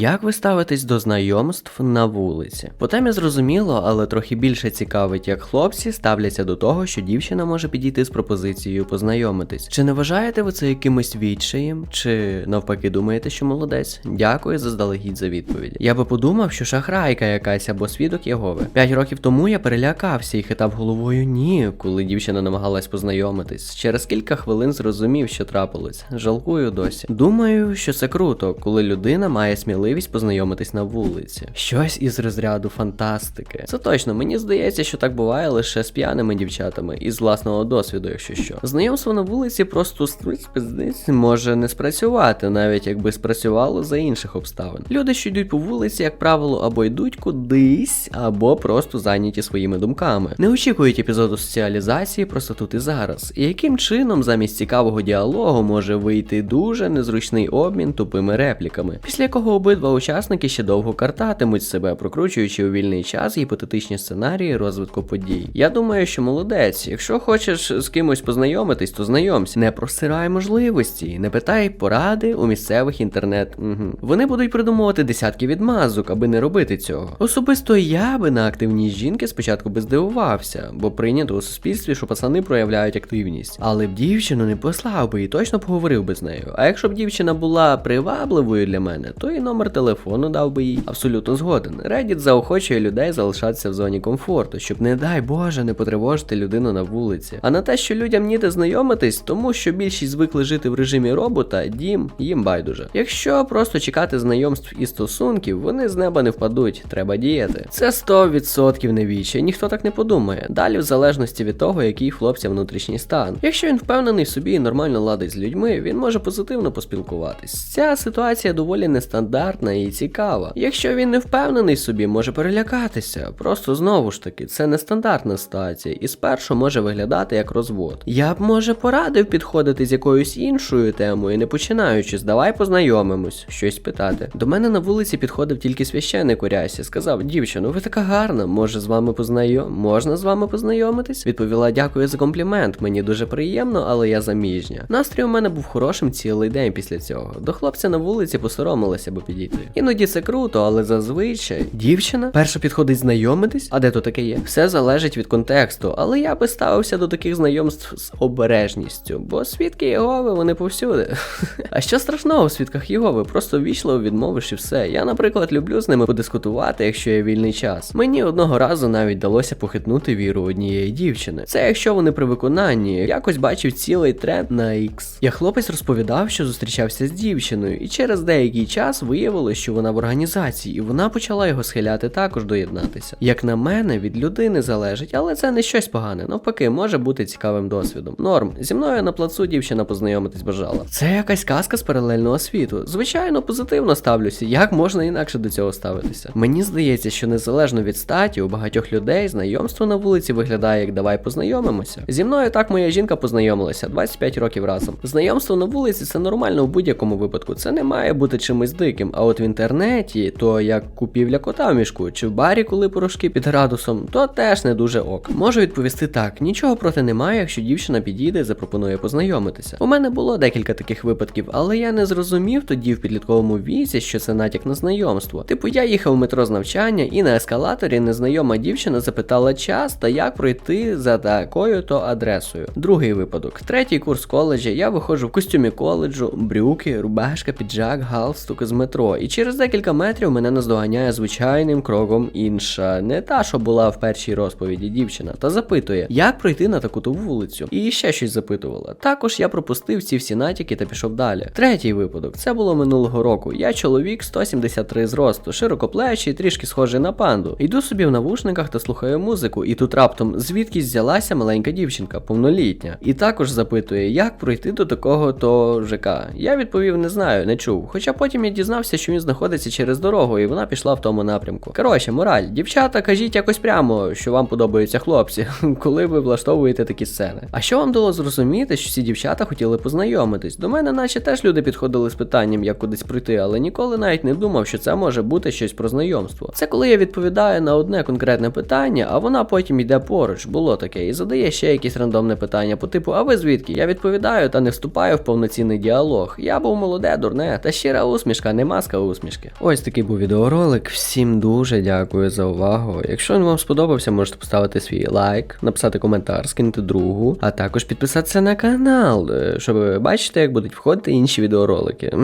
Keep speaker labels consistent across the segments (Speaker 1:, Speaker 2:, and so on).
Speaker 1: Як ви ставитесь до знайомств на вулиці? По темі зрозуміло, але трохи більше цікавить, як хлопці ставляться до того, що дівчина може підійти з пропозицією познайомитись. Чи не вважаєте ви це якимось відчаєм? Чи навпаки думаєте, що молодець? Дякую заздалегідь за відповідь. Я би подумав, що шахрайка якась або свідок Єгови. П'ять років тому я перелякався і хитав головою ні, коли дівчина намагалась познайомитись. Через кілька хвилин зрозумів, що трапилось. Жалкую досі. Думаю, що це круто, коли людина має сміливість познайомитись на вулиці. Щось із розряду фантастики. Це точно, мені здається, що так буває лише з п'яними дівчатами, із власного досвіду, якщо що. Знайомство на вулиці просто спиздись може не спрацювати, навіть якби спрацювало за інших обставин. Люди, що йдуть по вулиці, як правило, або йдуть кудись, або просто зайняті своїми думками. Не очікують епізоду соціалізації просто тут і зараз. І яким чином замість цікавого діалогу може вийти дуже незручний обмін тупими репліками, після якого обидва учасники ще довго картатимуть себе, прокручуючи у вільний час гіпотетичні сценарії розвитку подій. Я думаю, що молодець, якщо хочеш з кимось познайомитись, то знайомся. Не просирай можливості, не питай поради у місцевих інтернет. Угу. Вони будуть придумувати десятки відмазок, аби не робити цього. Особисто я би на активність жінки спочатку би здивувався, бо прийнято у суспільстві, що пацани проявляють активність. Але б дівчину не послав би і точно поговорив би з нею. А якщо б дівчина була привабливою для мене, то і номер телефону дав би їй. Абсолютно згоден. Reddit заохочує людей залишатися в зоні комфорту, щоб, не дай Боже, не потривожити людину на вулиці. А на те, що людям ніде знайомитись, тому що більшість звикли жити в режимі робота, дім їм байдуже. Якщо просто чекати знайомств і стосунків, вони з неба не впадуть, треба діяти. Це 100% не віче, ніхто так не подумає. Далі, в залежності від того, який хлопця внутрішній стан. Якщо він впевнений в собі і нормально ладить з людьми, він може позитивно поспілкуватись. Ця ситуація доволі нестандартна і цікава. Якщо він не впевнений собі, може перелякатися. Просто знову ж таки, це нестандартна ситуація, і спершу може виглядати як розвод. Я б може порадив підходити з якоюсь іншою темою, не починаючи з давай познайомимось, щось питати. До мене на вулиці підходив тільки священник у рясі, сказав: дівчино, ви така гарна, може з вами познайом... можна з вами познайомитись? Відповіла, дякую за комплімент. Мені дуже приємно, але я заміжня. Настрій у мене був хорошим цілий день після цього. До хлопця на вулиці посоромилася би підійти. Іноді це круто, але зазвичай дівчина перша підходить знайомитись, а де то таке є? Все залежить від контексту, але я би ставився до таких знайомств з обережністю, бо свідки Єгови вони повсюди. А що страшного в свідках Єгови? Просто ввічливо відмовиш і все. Я, наприклад, люблю з ними подискутувати, якщо є вільний час. Мені одного разу навіть вдалося похитнути віру однієї дівчини. Це якщо вони при виконанні якось бачив цілий тренд на X. Я хлопець розповідав, що зустрічався з дівчиною, і через деякий час виявилось, що вона в організації, і вона почала його схиляти також доєднатися. Як на мене, від людини залежить, але це не щось погане. Навпаки, може бути цікавим досвідом. Норм, зі мною на плацу дівчина познайомитись бажала. Це якась казка з паралельного світу. Звичайно, позитивно ставлюся. Як можна інакше до цього ставитися? Мені здається, що незалежно від статі, у багатьох людей знайомство на вулиці виглядає як давай познайомимося. Зі мною так моя жінка познайомилася 25 років разом. Знайомство на вулиці це нормально в будь-якому випадку. Це не має бути чимось диким. А от в інтернеті, то як купівля кота в мішку, чи в барі, коли порошки під градусом, то теж не дуже ок. Можу відповісти так: нічого проти немає, якщо дівчина підійде і запропонує познайомитися. У мене було декілька таких випадків, але я не зрозумів тоді в підлітковому віці, що це натяк на знайомство. Типу, я їхав в метро з навчання, і на ескалаторі незнайома дівчина запитала час та як пройти за такою то адресою. Другий випадок. Третій курс коледжі, я виходжу в костюмі коледжу, брюки, рубашка, піджак, галстук з метро. І через декілька метрів мене наздоганяє звичайним кроком інша, не та, що була в першій розповіді дівчина, та запитує, як пройти на таку ту вулицю. І ще щось запитувала. Також я пропустив ці всі натяки та пішов далі. Третій випадок це було минулого року. Я чоловік 173 зросту, широкоплечий, трішки схожий на панду. Йду собі в навушниках та слухаю музику, і тут раптом звідкись взялася маленька дівчинка, повнолітня. І також запитує, як пройти до такого то ЖК. Я відповів, не знаю, не чув. Хоча потім я дізнався, що він знаходиться через дорогу, і вона пішла в тому напрямку. Коротше, мораль, дівчата, кажіть якось прямо, що вам подобаються хлопці, коли ви влаштовуєте такі сцени. А що вам дало зрозуміти, що ці дівчата хотіли познайомитись? До мене, наче теж люди підходили з питанням, як кудись пройти, але ніколи навіть не думав, що це може бути щось про знайомство. Це коли я відповідаю на одне конкретне питання, а вона потім йде поруч, було таке, і задає ще якісь рандомне питання по типу, а ви звідки? Я відповідаю та не вступаю в повноцінний діалог. Я був молоде, дурне, та щира усмішка, нема з маска усмішки. Ось такий був відеоролик. Всім дуже дякую за увагу. Якщо він вам сподобався, можете поставити свій лайк, написати коментар, скинути другу, а також підписатися на канал, е, щоб бачити, як будуть входити інші відеоролики.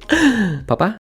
Speaker 1: Па-па!